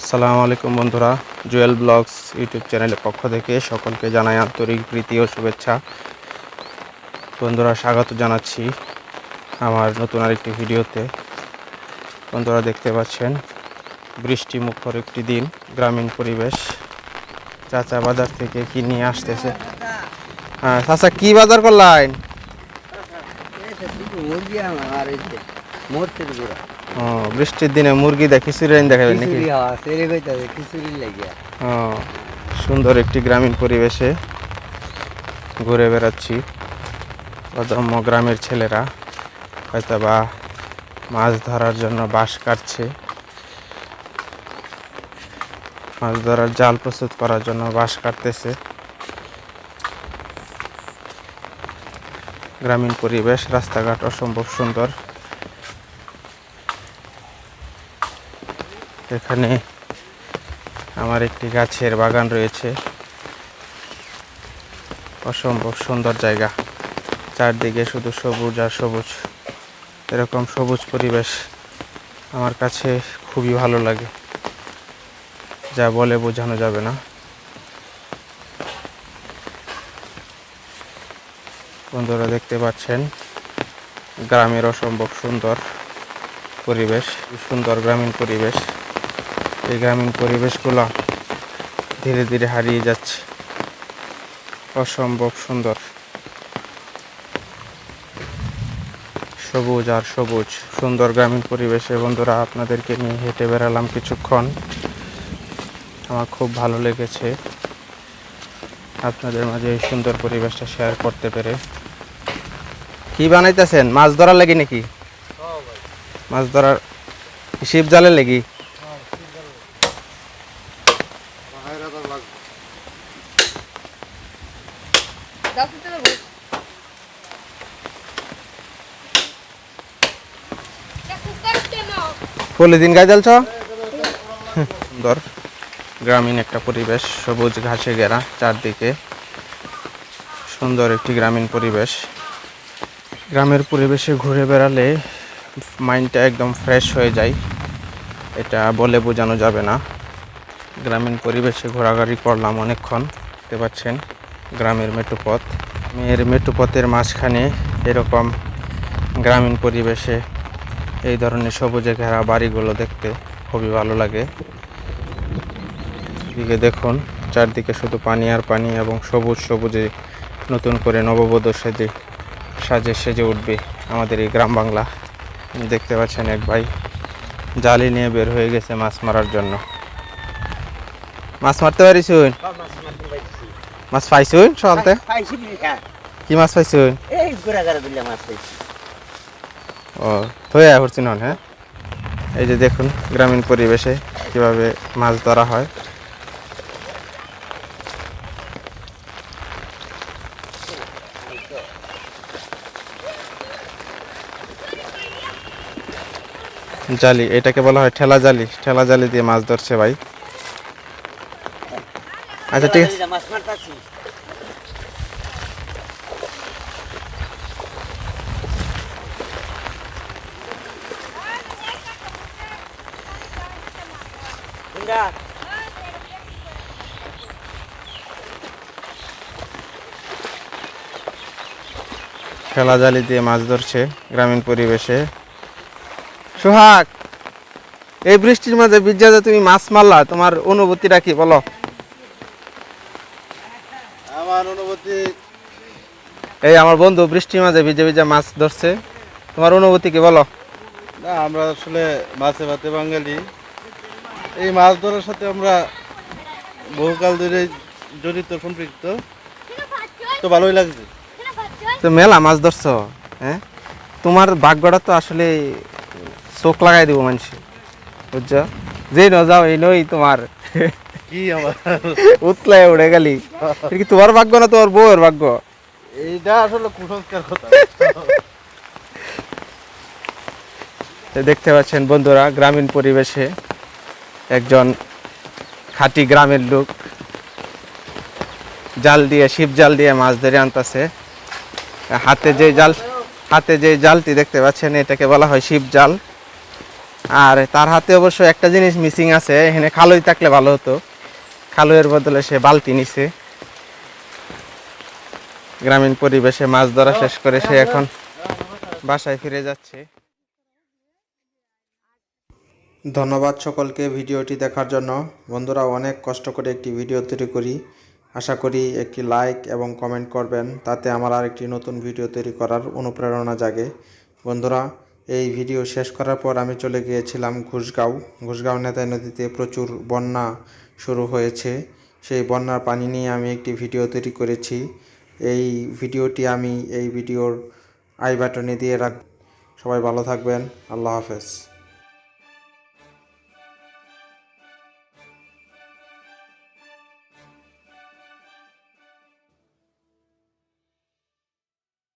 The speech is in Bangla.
আসসালামু আলাইকুম বন্ধুরা, জুয়েল ব্লগস ইউটিউব চ্যানেলের পক্ষ থেকে সকলকে জানাই আন্তরিক প্রীতি ও শুভেচ্ছা। বন্ধুরা, স্বাগত জানাচ্ছি আমার নতুন আরেকটি ভিডিওতে। বন্ধুরা, দেখতে পাচ্ছেন, বৃষ্টি মুখর একটি দিন, গ্রামীণ পরিবেশ। চাচা বাজার থেকে কি নিয়ে আসতেছে? হ্যাঁ চাচা, কি বাজার করলেন? মুরগি ও বৃষ্টির দিনে মুরগি দিয়ে খিচুড়ি রাইন দেখাবেন নাকি? ও, সুন্দর একটি গ্রামীণ পরিবেশে ঘুরে বেড়াচ্ছি। অদম্য গ্রামের ছেলেরা হয়তো বা মাছ ধরার জন্য বাঁশ কাটছে। মাছ ধরার জাল প্রস্তুত করার জন্য বাঁশ কাটতেছে। গ্রামীণ পরিবেশ রাস্তাঘাট অসম্ভব সুন্দর। এখানে আমার একটি গাছের বাগান রয়েছে। অসম্ভব সুন্দর জায়গা। চারদিকে শুধু সবুজ আর সবুজ। এরকম সবুজ পরিবেশ আমার কাছে খুবই ভালো লাগে। যা বলে বোঝানো যাবে না। বন্ধুরা দেখতে পাচ্ছেন, গ্রামের অসম্ভব সুন্দর পরিবেশ, সুন্দর গ্রামীণ পরিবেশ। এই গ্রামীণ পরিবেশগুলো ধীরে ধীরে হারিয়ে যাচ্ছে। অসম্ভব সুন্দর। সবুজ আর সবুজ। সুন্দর গ্রামীণ পরিবেশে বন্ধুরা আপনাদেরকে নিয়ে হেঁটে বেড়ালাম কিছুক্ষণ। আমার খুব ভালো লেগেছে আপনাদের মাঝে এই সুন্দর পরিবেশটা শেয়ার করতে পেরে। কি বানাইতেছেন? মাছ ধরার লাগি নাকি? মাছ ধরার শিব জালের লাগি? পলিদিন গায়ে জ্বালছ? সুন্দর। গ্রামীণ একটা পরিবেশ, সবুজ ঘাসে ঘেরা চারদিকে। সুন্দর একটি গ্রামীণ পরিবেশ। গ্রামের পরিবেশে ঘুরে বেড়ালে মাইন্ডটা একদম ফ্রেশ হয়ে যায়। এটা বলে বোঝানো যাবে না। গ্রামীণ পরিবেশে ঘোরাঘুরি করলাম অনেকক্ষণ, দেখতে পাচ্ছেন, গ্রামের মেটুপথ মেয়ের মেটুপথের মাঝখানে এরকম গ্রামীণ পরিবেশে এই ধরনের সবুজে ঘেরা বাড়িগুলো দেখতে খুবই ভালো লাগে। এদিকে দেখুন চারদিকে শুধু পানি আর পানি এবং সবুজ সবুজে নতুন করে নববধূ সেজে সাজে সেজে উঠবে আমাদের এই গ্রাম বাংলা। দেখতে পাচ্ছেন এক ভাই জালি নিয়ে বের হয়ে গেছে মাছ মারার জন্য। মাছ মারতে পারিছুন মাছ পাইছুন সকালতে পাইছি হ্যাঁ। কি মাছ পাইছুন এই গুড়া গাড়া দিলে মাছ পাইছি। ও থয়ে করছি নন হ্যাঁ? এই যে দেখুন গ্রামীণ পরিবেশে কীভাবে মাছ ধরা হয়। জালি, এটাকে বলা হয় ঠেলা জালি। ঠেলা জালি দিয়ে মাছ ধরছে ভাই। আচ্ছা ঠিক আছে। ঠেলা জালি দিয়ে মাছ ধরছে গ্রামীণ পরিবেশে। সোহাগ এই বৃষ্টির মাঝে বিজ্জাতে তুমি মাছ মারলা তোমার অনুভূতিটা কি বলো? আমার অনুভূতি এই আমার বন্ধু বৃষ্টির মাঝে ভিজে ভিজে মাছ ধরছে তোমার অনুভূতি কি বলো? না আমরা আসলে মাছে ভাতে বাঙালি। এই মাছ ধরার সাথে আমরা বহুকাল ধরে জড়িত সম্পৃক্ত। তো ভালোই লাগছে। তো মেলা মাছ ধরছো হ্যাঁ? তোমার ভাগ্যটা তো আসলে চোখ লাগাই দিব মানুষ বুঝছ? যে ন যাও এই নই তোমার। কি আমার? উতলায় উড়ে গেলি। কি তোমার ভাগ্য না তোমার বউয়ের ভাগ্য? এইটা আসলে কুসংস্কার কথা। দেখতে পাচ্ছেন বন্ধুরা গ্রামীণ পরিবেশে। একজন খাঁটি গ্রামের লোক জাল দিয়ে, শিব জাল দিয়ে মাছ ধরে আনতেছে। হাতে যে জাল, হাতে যে জালটি দেখতে পাচ্ছেন, এটাকে বলা হয় শিব জাল। আর তার হাতে অবশ্য একটা জিনিস মিসিং আছে, এখানে খালুই থাকলে ভালো হতো। খালুয়ের বদলে সে বালতি নিছে। গ্রামীণ পরিবেশে মাছ ধরা শেষ করে সে এখন বাসায় ফিরে যাচ্ছে। ধন্যবাদ সকলকে ভিডিওটি দেখার জন্য। বন্ধুরা, অনেক কষ্ট করে একটি ভিডিও তৈরি করি। আশা করি একটি লাইক এবং কমেন্ট করবেন, তাতে আমার আর একটি নতুন ভিডিও তৈরি করার অনুপ্রেরণা জাগে। বন্ধুরা, এই ভিডিও শেষ করার পর আমি চলে গিয়েছিলাম ঘুষগাঁও। ঘুষগাঁও নেতাই নদীতে প্রচুর বন্যা শুরু হয়েছে। সেই বন্যার পানি নিয়ে আমি একটি ভিডিও তৈরি করেছি। এই ভিডিওটি আমি এই ভিডিওর আই বাটনে দিয়ে রাখ সবাই ভালো থাকবেন। আল্লাহ হাফেজ।